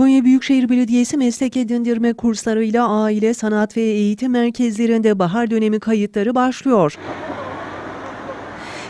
Konya Büyükşehir Belediyesi meslek edindirme kurslarıyla aile, sanat ve eğitim merkezlerinde bahar dönemi kayıtları başlıyor.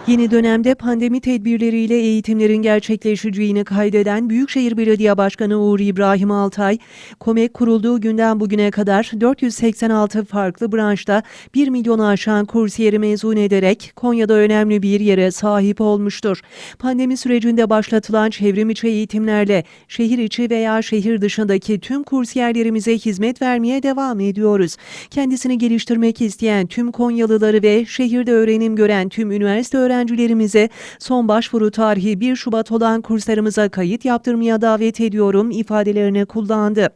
Yeni dönemde pandemi tedbirleriyle eğitimlerin gerçekleşeceğini kaydeden Büyükşehir Belediye Başkanı Uğur İbrahim Altay, KOMEK kurulduğu günden bugüne kadar 486 farklı branşta 1 milyonu aşan kursiyeri mezun ederek Konya'da önemli bir yere sahip olmuştur. Pandemi sürecinde başlatılan çevrim içi eğitimlerle şehir içi veya şehir dışındaki tüm kursiyerlerimize hizmet vermeye devam ediyoruz. Kendisini geliştirmek isteyen tüm Konyalıları ve şehirde öğrenim gören tüm üniversite öğrencilerimize son başvuru tarihi 1 Şubat olan kurslarımıza kayıt yaptırmaya davet ediyorum ifadelerini kullandı.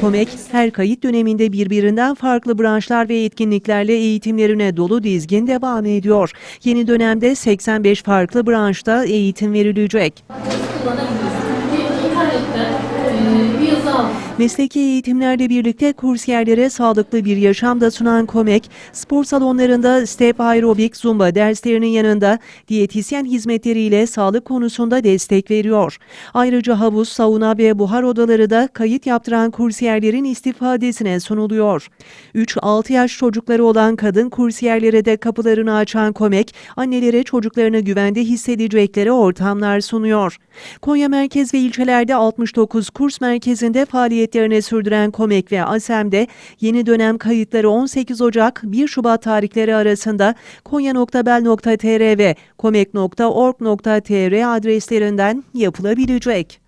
KOMEK her kayıt döneminde birbirinden farklı branşlar ve etkinliklerle eğitimlerine dolu dizgin devam ediyor. Yeni dönemde 85 farklı branşta eğitim verilecek. Mesleki eğitimlerle birlikte kursiyerlere sağlıklı bir yaşam da sunan KOMEK, spor salonlarında step aerobik zumba derslerinin yanında diyetisyen hizmetleriyle sağlık konusunda destek veriyor. Ayrıca havuz, sauna ve buhar odaları da kayıt yaptıran kursiyerlerin istifadesine sunuluyor. 3-6 yaş çocukları olan kadın kursiyerlere de kapılarını açan KOMEK, annelere çocuklarını güvende hissedecekleri ortamlar sunuyor. Konya merkez ve ilçelerde 69 kurs merkezinde faaliyetlerini sürdüren KOMEK ve ASEM'de yeni dönem kayıtları 18 Ocak 1 Şubat tarihleri arasında konya.bel.tr ve komek.org.tr adreslerinden yapılabilecek.